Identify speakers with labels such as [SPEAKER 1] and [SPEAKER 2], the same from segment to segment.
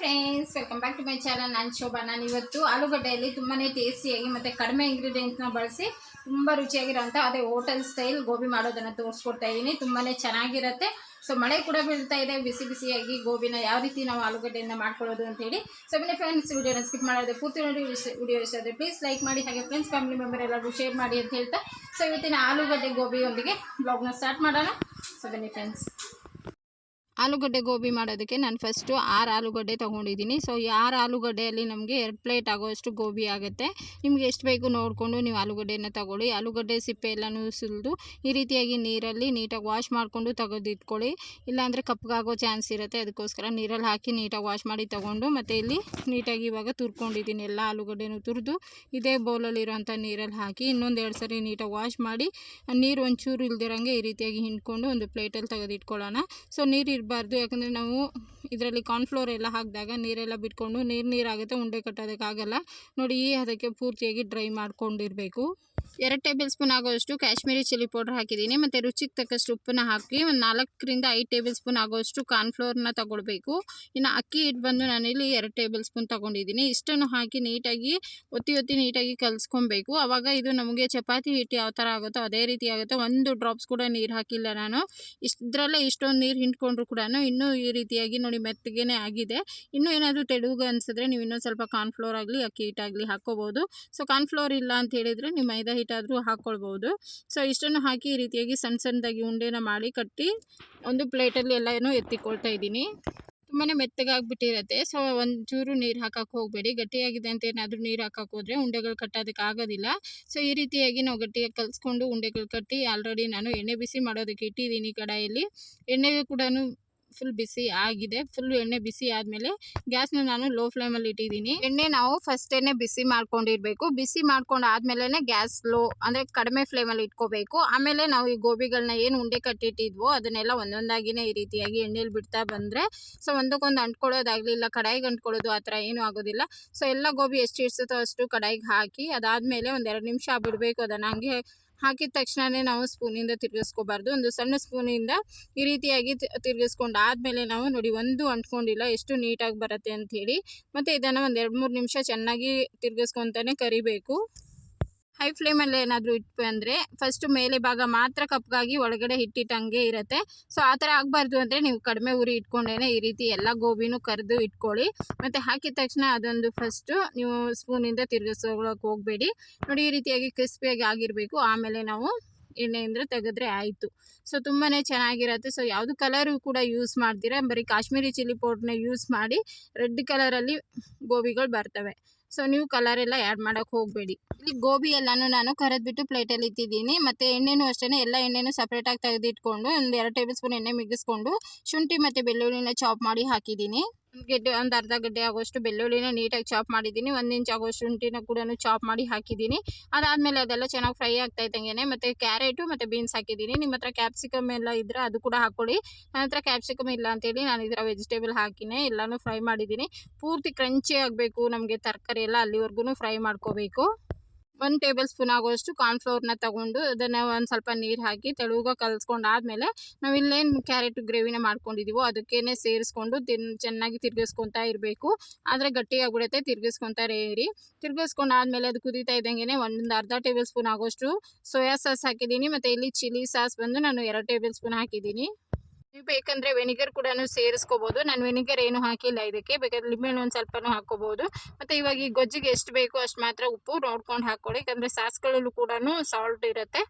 [SPEAKER 1] Friends welcome back to my channel ನಾನು ಶೋಭಾ ನಾನು ಇವತ್ತು ಆಲೂಗಡ್ಡೆಯಲ್ಲಿ ತುಂಬಾ ಟೇಸ್ಟಿಯಾಗಿ ಮತ್ತು ಕಡಿಮೆ ಇಂಗ್ರೀಡಿಯೆಂಟ್ನ ಬಳಸಿ ತುಂಬ ರುಚಿಯಾಗಿರೋಂಥ ಅದೇ ಹೋಟೆಲ್ ಸ್ಟೈಲ್ ಗೋಬಿ ಮಾಡೋದನ್ನು ತೋರಿಸ್ಕೊಡ್ತಾ ಇದ್ದೀನಿ ತುಂಬಾ ಚೆನ್ನಾಗಿರುತ್ತೆ. ಸೊ ಮಳೆ ಕೂಡ ಬೀಳ್ತಾ ಇದೆ. ಬಿಸಿ ಬಿಸಿಯಾಗಿ ಗೋಬಿನ ಯಾವ ರೀತಿ ನಾವು ಆಲೂಗಡ್ಡೆಯಿಂದ ಮಾಡ್ಕೊಳ್ಳೋದು ಅಂತೇಳಿ ಸೊ ಬನ್ನಿ ಫ್ರೆಂಡ್ಸ್ ವಿಡಿಯೋನ ಸ್ಕಿಪ್ ಮಾಡೋದು ಪೂರ್ತಿ ನೋಡಿ. ವಿಡಿಯೋ ಇಷ್ಟಾದರೆ ಪ್ಲೀಸ್ ಲೈಕ್ ಮಾಡಿ. ಹಾಗೆ ಫ್ರೆಂಡ್ಸ್ ಫ್ಯಾಮಿಲಿ ಮೆಂಬರ್ ಎಲ್ಲರೂ ಶೇರ್ ಮಾಡಿ ಅಂತ ಹೇಳ್ತಾ. ಸೊ ಇವತ್ತಿನ ಆಲೂಗಡ್ಡೆ ಗೋಬಿಯೊಂದಿಗೆ ಬ್ಲಾಗ್ನ ಸ್ಟಾರ್ಟ್ ಮಾಡೋಣ. ಸೊ ಬನ್ನಿ ಫ್ರೆಂಡ್ಸ್ ಆಲೂಗಡ್ಡೆ ಗೋಬಿ ಮಾಡೋದಕ್ಕೆ ನಾನು ಫಸ್ಟು ಆರು ಆಲೂಗಡ್ಡೆ ತೊಗೊಂಡಿದ್ದೀನಿ. ಸೊ ಈ ಆರು ಆಲೂಗಡ್ಡೆಯಲ್ಲಿ ನಮಗೆ ಎರಡು ಪ್ಲೇಟ್ ಆಗೋಷ್ಟು ಗೋಬಿ ಆಗುತ್ತೆ. ನಿಮ್ಗೆ ಎಷ್ಟು ಬೇಕು ನೋಡಿಕೊಂಡು ನೀವು ಆಲೂಗಡ್ಡೆನ ತಗೊಳ್ಳಿ. ಆಲೂಗಡ್ಡೆ ಸಿಪ್ಪೆ ಎಲ್ಲನೂ ಸುಲಿದು ಈ ರೀತಿಯಾಗಿ ನೀರಲ್ಲಿ ನೀಟಾಗಿ ವಾಶ್ ಮಾಡಿಕೊಂಡು ತೆಗೆದಿಟ್ಕೊಳ್ಳಿ. ಇಲ್ಲಾಂದರೆ ಕಪ್ಪಗಾಗೋ ಚಾನ್ಸ್ ಇರುತ್ತೆ. ಅದಕ್ಕೋಸ್ಕರ ನೀರಲ್ಲಿ ಹಾಕಿ ನೀಟಾಗಿ ವಾಶ್ ಮಾಡಿ ತೊಗೊಂಡು ಮತ್ತು ಇಲ್ಲಿ ನೀಟಾಗಿ ಇವಾಗ ತುರ್ಕೊಂಡಿದ್ದೀನಿ. ಎಲ್ಲ ಆಲೂಗಡ್ಡೆನೂ ತುರಿದು ಇದೇ ಬೌಲಲ್ಲಿರೋಂಥ ನೀರಲ್ಲಿ ಹಾಕಿ ಇನ್ನೊಂದು ಎರಡು ಸರಿ ನೀಟಾಗಿ ವಾಶ್ ಮಾಡಿ, ನೀರು ಒಂಚೂರು ಇಲ್ದಿರಂಗೆ ಈ ರೀತಿಯಾಗಿ ಹಿಂಡ್ಕೊಂಡು ಒಂದು ಪ್ಲೇಟಲ್ಲಿ ತೆಗೆದಿಟ್ಕೊಳ್ಳೋಣ. ಸೊ ನೀರು ಇರಬಾರ್ದು ಯಾಕಂದರೆ ನಾವು ಇದರಲ್ಲಿ ಕಾರ್ನ್ಫ್ಲೋರ್ ಎಲ್ಲ ಹಾಕಿದಾಗ ನೀರೆಲ್ಲ ಬಿಟ್ಕೊಂಡು ನೀರು ನೀರಾಗುತ್ತೆ, ಉಂಡೆ ಕಟ್ಟೋದಕ್ಕಾಗಲ್ಲ. ನೋಡಿ, ಈ ಹದಕ್ಕೆ ಪೂರ್ತಿಯಾಗಿ ಡ್ರೈ ಮಾಡ್ಕೊಂಡಿರಬೇಕು. ಎರಡು ಟೇಬಲ್ ಸ್ಪೂನ್ ಆಗೋಷ್ಟು ಕಾಶ್ಮೀರಿ ಚಿಲ್ಲಿ ಪೌಡರ್ ಹಾಕಿದ್ದೀನಿ, ಮತ್ತು ರುಚಿಗೆ ತಕ್ಕಷ್ಟು ಉಪ್ಪನ್ನ ಹಾಕಿ ಒಂದು ನಾಲ್ಕರಿಂದ ಐದು ಟೇಬಲ್ ಸ್ಪೂನ್ ಆಗೋಷ್ಟು ಕಾರ್ನ್ಫ್ಲೋರ್ನ ತಗೊಳ್ಬೇಕು. ಇನ್ನು ಅಕ್ಕಿ ಹಿಟ್ಟು ಬಂದು ನಾನಿಲ್ಲಿ ಎರಡು ಟೇಬಲ್ ಸ್ಪೂನ್ ತೊಗೊಂಡಿದ್ದೀನಿ. ಇಷ್ಟನ್ನು ಹಾಕಿ ನೀಟಾಗಿ, ಒತ್ತಿ ಒತ್ತಿ ನೀಟಾಗಿ ಕಲಿಸ್ಕೊಬೇಕು. ಆವಾಗ ಇದು ನಮಗೆ ಚಪಾತಿ ಹಿಟ್ಟು ಯಾವ ಥರ ಆಗುತ್ತೋ ಅದೇ ರೀತಿ ಆಗುತ್ತೆ. ಒಂದು ಡ್ರಾಪ್ಸ್ ಕೂಡ ನೀರು ಹಾಕಿಲ್ಲ ನಾನು. ಇಷ್ಟರಲ್ಲೇ ಇಷ್ಟೊಂದು ನೀರು ಹಿಂಡ್ಕೊಂಡ್ರು ಕೂಡ ಇನ್ನೂ ಈ ರೀತಿಯಾಗಿ ನೋಡಿ ಮೆತ್ತಗೇನೆ ಆಗಿದೆ. ಇನ್ನೂ ಏನಾದರೂ ತೆಳುಗ ಅನಿಸಿದ್ರೆ ನೀವು ಇನ್ನೊಂದು ಸ್ವಲ್ಪ ಕಾರ್ನ್ಫ್ಲೋರ್ ಆಗಲಿ, ಅಕ್ಕಿ ಹಿಟ್ಟಾಗಲಿ ಹಾಕ್ಕೋಬೋದು. ಸೊ, ಕಾರ್ನ್ಫ್ಲೋರ್ ಇಲ್ಲ ಅಂತ ಹೇಳಿದರೆ ನಿಮ್ಮ ಮೈದಾ ಹಿಟ್ಟಾದರೂ ಹಾಕ್ಕೊಳ್ಬೋದು ಸೊ ಇಷ್ಟನ್ನು ಹಾಕಿ ಈ ರೀತಿಯಾಗಿ ಸಣ್ಣ ಸಣ್ಣದಾಗಿ ಉಂಡೆನ ಮಾಡಿ ಕಟ್ಟಿ ಒಂದು ಪ್ಲೇಟಲ್ಲಿ ಎಲ್ಲನೂ ಎತ್ತಿಕೊಳ್ತಾ ಇದ್ದೀನಿ. ತುಂಬಾ ಮೆತ್ತಗಾಗ್ಬಿಟ್ಟಿರತ್ತೆ. ಸೊ ಒಂಚೂರು ನೀರು ಹಾಕಕ್ಕೆ ಹೋಗಬೇಡಿ. ಗಟ್ಟಿಯಾಗಿದೆ ಅಂತ ಏನಾದರೂ ನೀರು ಹಾಕಕ್ಕೆ ಹೋದರೆ ಉಂಡೆಗಳು ಕಟ್ಟೋದಕ್ಕೆ ಆಗೋದಿಲ್ಲ. ಸೊ ಈ ರೀತಿಯಾಗಿ ನಾವು ಗಟ್ಟಿಯಾಗಿ ಕಲಿಸ್ಕೊಂಡು ಉಂಡೆಗಳು ಕಟ್ಟಿ ಆಲ್ರೆಡಿ ನಾನು ಎಣ್ಣೆ ಬಿಸಿ ಮಾಡೋದಕ್ಕೆ ಇಟ್ಟಿದ್ದೀನಿ ಕಡಾಯಲ್ಲಿ. ಎಣ್ಣೆ ಕೂಡ ಫುಲ್ ಬಿಸಿ ಆಗಿದೆ. ಫುಲ್ ಎಣ್ಣೆ ಬಿಸಿ ಆದಮೇಲೆ ಗ್ಯಾಸ್ನ ನಾನು ಲೋ ಫ್ಲೇಮಲ್ಲಿ ಇಟ್ಟಿದ್ದೀನಿ. ಎಣ್ಣೆ ನಾವು ಫಸ್ಟ್ ಎಣ್ಣೆ ಬಿಸಿ ಮಾಡ್ಕೊಂಡಿರಬೇಕು. ಬಿಸಿ ಮಾಡ್ಕೊಂಡು ಆದಮೇಲೆ ಗ್ಯಾಸ್ ಲೋ ಅಂದರೆ ಕಡಿಮೆ ಫ್ಲೇಮಲ್ಲಿ ಇಟ್ಕೋಬೇಕು. ಆಮೇಲೆ ನಾವು ಈ ಗೋಬಿಗಳನ್ನ ಏನು ಉಂಡೆ ಕಟ್ಟಿಟ್ಟಿದ್ವೋ ಅದನ್ನೆಲ್ಲ ಒಂದೊಂದಾಗಿನೇ ಈ ರೀತಿಯಾಗಿ ಎಣ್ಣೆಲಿ ಬಿಡ್ತಾ ಬಂದರೆ ಸೊ ಒಂದಕ್ಕೊಂದು ಅಂಟ್ಕೊಳ್ಳೋದಾಗಲಿ ಇಲ್ಲ ಕಡಾಯಿಗೆ ಅಂಟ್ಕೊಳ್ಳೋದು ಆ ಥರ ಏನೂ ಆಗೋದಿಲ್ಲ. ಸೊ ಎಲ್ಲ ಗೋಬಿ ಎಷ್ಟು ಇಡ್ಸುತ್ತೋ ಅಷ್ಟು ಕಡಾಯಿಗೆ ಹಾಕಿ ಅದಾದಮೇಲೆ ಒಂದೆರಡು ನಿಮಿಷ ಬಿಡಬೇಕು ಅದನ್ನ. ಹಂಗೆ ಹಾಕಿದ ತಕ್ಷಣವೇ ನಾವು ಸ್ಪೂನಿಂದ ತಿರುಗಿಸ್ಕೋಬಾರ್ದು. ಒಂದು ಸಣ್ಣ ಸ್ಪೂನಿಂದ ಈ ರೀತಿಯಾಗಿ ತಿರುಗಿಸ್ಕೊಂಡು ಆದಮೇಲೆ ನಾವು ನೋಡಿ ಒಂದು ಅಂಟ್ಕೊಂಡಿಲ್ಲ ಎಷ್ಟು ನೀಟಾಗಿ ಬರುತ್ತೆ ಅಂಥೇಳಿ. ಮತ್ತು ಇದನ್ನು ಒಂದು ಎರಡು ಮೂರು ನಿಮಿಷ ಚೆನ್ನಾಗಿ ತಿರುಗಿಸ್ಕೊತಾನೆ ಕರಿಬೇಕು. ಹೈ ಫ್ಲೇಮಲ್ಲಿ ಏನಾದರೂ ಇಟ್ವಿ ಅಂದರೆ ಫಸ್ಟು ಮೇಲೆ ಭಾಗ ಮಾತ್ರ ಕಪ್ಗಾಗಿ ಒಳಗಡೆ ಹಿಟ್ಟಿಟ್ಟಂಗೆ ಇರುತ್ತೆ. ಸೊ ಆ ಥರ ಆಗಬಾರ್ದು ಅಂದರೆ ನೀವು ಕಡಿಮೆ ಉರಿ ಇಟ್ಕೊಂಡೇ ಈ ರೀತಿ ಎಲ್ಲ ಗೋಬಿನೂ ಕರೆದು ಇಟ್ಕೊಳ್ಳಿ. ಮತ್ತು ಹಾಕಿದ ತಕ್ಷಣ ಅದೊಂದು ಫಸ್ಟು ನೀವು ಸ್ಪೂನಿಂದ ತಿರುಗಿಸೋಳಕ್ಕೆ ಹೋಗಬೇಡಿ. ನೋಡಿ, ಈ ರೀತಿಯಾಗಿ ಕ್ರಿಸ್ಪಿಯಾಗಿ ಆಗಿರಬೇಕು. ಆಮೇಲೆ ನಾವು ಎಣ್ಣೆಯಿಂದ ತೆಗೆದ್ರೆ ಆಯಿತು. ಸೊ ತುಂಬಾ ಚೆನ್ನಾಗಿರುತ್ತೆ. ಸೊ ಯಾವುದು ಕಲರು ಕೂಡ ಯೂಸ್ ಮಾಡ್ತೀರಾ? ಬರೀ ಕಾಶ್ಮೀರಿ ಚಿಲ್ಲಿ ಪೌಡ್ರನ್ನ ಯೂಸ್ ಮಾಡಿ ರೆಡ್ ಕಲರಲ್ಲಿ ಗೋಬಿಗಳು ಬರ್ತವೆ. ಸೊ ನೀವು ಕಲರ್ ಎಲ್ಲ ಆ್ಯಡ್ ಮಾಡೋಕ್ಕೆ ಹೋಗಬೇಡಿ. ಇಲ್ಲಿ ಗೋಬಿ ಎಲ್ಲಾನು ನಾನು ಕರೆದ್ಬಿಟ್ಟು ಪ್ಲೇಟಲ್ಲಿ ಇಟ್ಟಿದ್ದೀನಿ. ಮತ್ತು ಎಣ್ಣೆನೂ ಅಷ್ಟೇ ಎಲ್ಲ ಎಣ್ಣೆನೂ ಸಪ್ರೇಟಾಗಿ ತೆಗೆದಿಟ್ಕೊಂಡು ಒಂದು ಎರಡು ಟೇಬಲ್ ಸ್ಪೂನ್ ಎಣ್ಣೆ ಮಿಗಿಸ್ಕೊಂಡು ಶುಂಠಿ ಮತ್ತು ಬೆಳ್ಳುಳ್ಳಿನ ಚಾಪ್ ಮಾಡಿ ಹಾಕಿದ್ದೀನಿ. ಗೆಡ್ಡೆ, ಒಂದು ಅರ್ಧ ಗಡ್ಡೆ ಆಗೋಷ್ಟು ಬೆಳ್ಳುಳ್ಳಿನ ನೀಟಾಗಿ ಚಾಪ್ ಮಾಡಿದ್ದೀನಿ. ಒಂದು ಇಂಚ್ ಆಗೋಷ್ಟು ಶುಂಠಿನ ಕೂಡ ಚಾಪ್ ಮಾಡಿ ಹಾಕಿದ್ದೀನಿ. ಅದಾದಮೇಲೆ ಅದೆಲ್ಲ ಚೆನ್ನಾಗಿ ಫ್ರೈ ಆಗ್ತಾ ಇದ್ದಂಗೆ ಮತ್ತು ಕ್ಯಾರೆಟು ಮತ್ತು ಬೀನ್ಸ್ ಹಾಕಿದ್ದೀನಿ. ನಿಮ್ಮ ಹತ್ರ ಕ್ಯಾಪ್ಸಿಕಮ್ ಎಲ್ಲ ಇದ್ದರೆ ಅದು ಕೂಡ ಹಾಕ್ಕೊಳ್ಳಿ. ನನ್ನ ಹತ್ರ ಕ್ಯಾಪ್ಸಿಕಮ್ ಇಲ್ಲ ಅಂತೇಳಿ ನಾನು ಇದರ ವೆಜಿಟೇಬಲ್ ಹಾಕಿನೇ ಎಲ್ಲನೂ ಫ್ರೈ ಮಾಡಿದ್ದೀನಿ. ಪೂರ್ತಿ ಕ್ರಂಚಿ ಆಗಬೇಕು ನಮಗೆ ತರಕಾರಿ ಎಲ್ಲ ಅಲ್ಲಿವರೆಗೂ ಫ್ರೈ ಮಾಡ್ಕೋಬೇಕು. ಒಂದು ಟೇಬಲ್ ಸ್ಪೂನ್ ಆಗೋಷ್ಟು ಕಾರ್ನ್ಫ್ಲೋರ್ನ ತಗೊಂಡು ಅದನ್ನು ಒಂದು ಸ್ವಲ್ಪ ನೀರು ಹಾಕಿ ತೆಳುವಾಗ ಕಲಿಸ್ಕೊಂಡು ಆದಮೇಲೆ ನಾವು ಇಲ್ಲೇನು ಕ್ಯಾರೆಟ್ ಗ್ರೇವಿನ ಮಾಡ್ಕೊಂಡಿದ್ದೀವೋ ಅದಕ್ಕೇನೆ ಸೇರಿಸ್ಕೊಂಡು ತಿನ್, ಚೆನ್ನಾಗಿ ತಿರ್ಗಿಸ್ಕೊತಾ ಇರಬೇಕು. ಆದರೆ ಗಟ್ಟಿಯಾಗ್ಬಿಡುತ್ತೆ ತಿರ್ಗಿಸ್ಕೊತಾರೆ ಇರಿ. ತಿರ್ಗಿಸ್ಕೊಂಡಾದ್ಮೇಲೆ ಅದು ಕುದೀತಾ ಇದ್ದಂಗೆ ಒಂದು ಅರ್ಧ ಟೇಬಲ್ ಸ್ಪೂನ್ ಆಗೋಷ್ಟು ಸೋಯಾ ಸಾಸ್ ಹಾಕಿದ್ದೀನಿ, ಮತ್ತು ಇಲ್ಲಿ ಚಿಲ್ಲಿ ಸಾಸ್ ಬಂದು ನಾನು ಎರಡು ಟೇಬಲ್ ಸ್ಪೂನ್ ಹಾಕಿದ್ದೀನಿ. ನೀವು ಬೇಕಂದರೆ ವೆನಿಗರ್ ಕೂಡ ಸೇರಿಸ್ಕೋಬೋದು. ನಾನು ವೆನಿಗರ್ ಏನು ಹಾಕಿಲ್ಲ ಇದಕ್ಕೆ. ಬೇಕಾದ್ರೆ ಲಿಂಬೆಹಣ್ಣು ಒಂದು ಸ್ವಲ್ಪನೂ ಹಾಕ್ಕೋಬೋದು. ಮತ್ತು ಇವಾಗ ಈ ಗೊಜ್ಜಿಗೆ ಎಷ್ಟು ಬೇಕು ಅಷ್ಟು ಮಾತ್ರ ಉಪ್ಪು ನೋಡ್ಕೊಂಡು ಹಾಕ್ಕೊಳ್ಳಿ ಯಾಕಂದರೆ ಸಾಸ್ಗಳಲ್ಲೂ ಕೂಡ ಸಾಲ್ಟ್ ಇರುತ್ತೆ.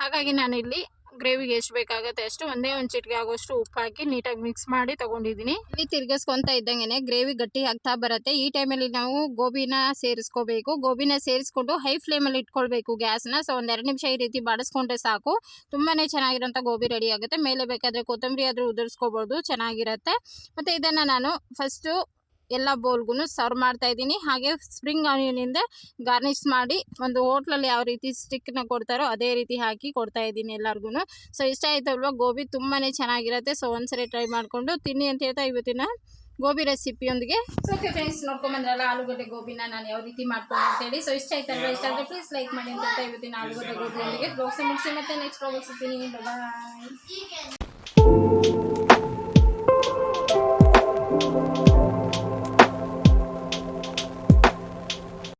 [SPEAKER 1] ಹಾಗಾಗಿ ನಾನಿಲ್ಲಿ ಗ್ರೇವಿಗೆ ಎಷ್ಟು ಬೇಕಾಗುತ್ತೆ ಅಷ್ಟು ಒಂದೇ ಒಂದು ಚಿಟಿಕೆ ಆಗೋಷ್ಟು ಉಪ್ಪು ಹಾಕಿ ನೀಟಾಗಿ ಮಿಕ್ಸ್ ಮಾಡಿ ತಗೊಂಡಿದ್ದೀನಿ. ಇಲ್ಲಿ ತಿರ್ಗಿಸ್ಕೊತ ಇದ್ದಂಗೆ ಗ್ರೇವಿ ಗಟ್ಟಿ ಆಗ್ತಾ ಬರುತ್ತೆ. ಈ ಟೈಮಲ್ಲಿ ನಾವು ಗೋಬಿನ ಸೇರಿಸ್ಕೋಬೇಕು. ಗೋಬಿನ ಸೇರಿಸ್ಕೊಂಡು ಹೈ ಫ್ಲೇಮಲ್ಲಿ ಇಟ್ಕೊಳ್ಬೇಕು ಗ್ಯಾಸ್ನ ಸೊ ಒಂದೆರಡು ನಿಮಿಷ ಈ ರೀತಿ ಬಾಡಿಸ್ಕೊಂಡ್ರೆ ಸಾಕು. ತುಂಬಾ ಚೆನ್ನಾಗಿರೋಂಥ ಗೋಬಿ ರೆಡಿ ಆಗುತ್ತೆ. ಮೇಲೆ ಬೇಕಾದರೆ ಕೊತ್ತಂಬರಿ ಆದರೂ ಉದುರಿಸ್ಕೋಬೋದು. ಚೆನ್ನಾಗಿರುತ್ತೆ. ಮತ್ತು ಇದನ್ನು ನಾನು ಫಸ್ಟು ಎಲ್ಲ ಬೌಲ್ಗೂ ಸರ್ವ್ ಮಾಡ್ತಾ ಇದ್ದೀನಿ. ಹಾಗೆ ಸ್ಪ್ರಿಂಗ್ ಆನಿಯನಿಂದ ಗಾರ್ನಿಷ್ ಮಾಡಿ ಒಂದು ಹೋಟ್ಲಲ್ಲಿ ಯಾವ ರೀತಿ ಸ್ಟಿಕ್ನ ಕೊಡ್ತಾರೋ ಅದೇ ರೀತಿ ಹಾಕಿ ಕೊಡ್ತಾ ಇದ್ದೀನಿ ಎಲ್ಲರಿಗೂ ಸೊ, ಇಷ್ಟ ಆಯ್ತಲ್ವ ಗೋಬಿ ತುಂಬಾ ಚೆನ್ನಾಗಿರುತ್ತೆ. ಸೊ, ಒಂದ್ಸರಿ ಟ್ರೈ ಮಾಡಿಕೊಂಡು ತಿನ್ನಿ ಅಂತ ಹೇಳ್ತಾ ಇವತ್ತಿನ ಗೋಬಿ ರೆಸಿಪಿಯೊಂದಿಗೆ. ಓಕೆ ಫ್ರೆಂಡ್ಸ್ ನೋಡ್ಕೊಂಬಂದ್ರಲ್ಲ, ಆಲೂಗಡ್ಡೆ ಗೋಬಿನ ನಾನು ಯಾವ ರೀತಿ ಮಾಡ್ಕೊಂಡು ಅಂತೇಳಿ ಸೊ ಇಷ್ಟ ಆಯ್ತಲ್ವ ಇಷ್ಟ ಆದರೆ ಪ್ಲೀಸ್ ಲೈಕ್ ಮಾಡಿ ಅಂತ ಹೇಳ್ತಾ ಇವತ್ತಿನ ಆಲೂಗಡ್ಡೆ ಗೋಬಿಯೊಂದಿಗೆ. ದೋಸೆ ಮುಗಿಸಿ ಮತ್ತೆ ನೆಕ್ಸ್ಟ್ ಬಾಯ್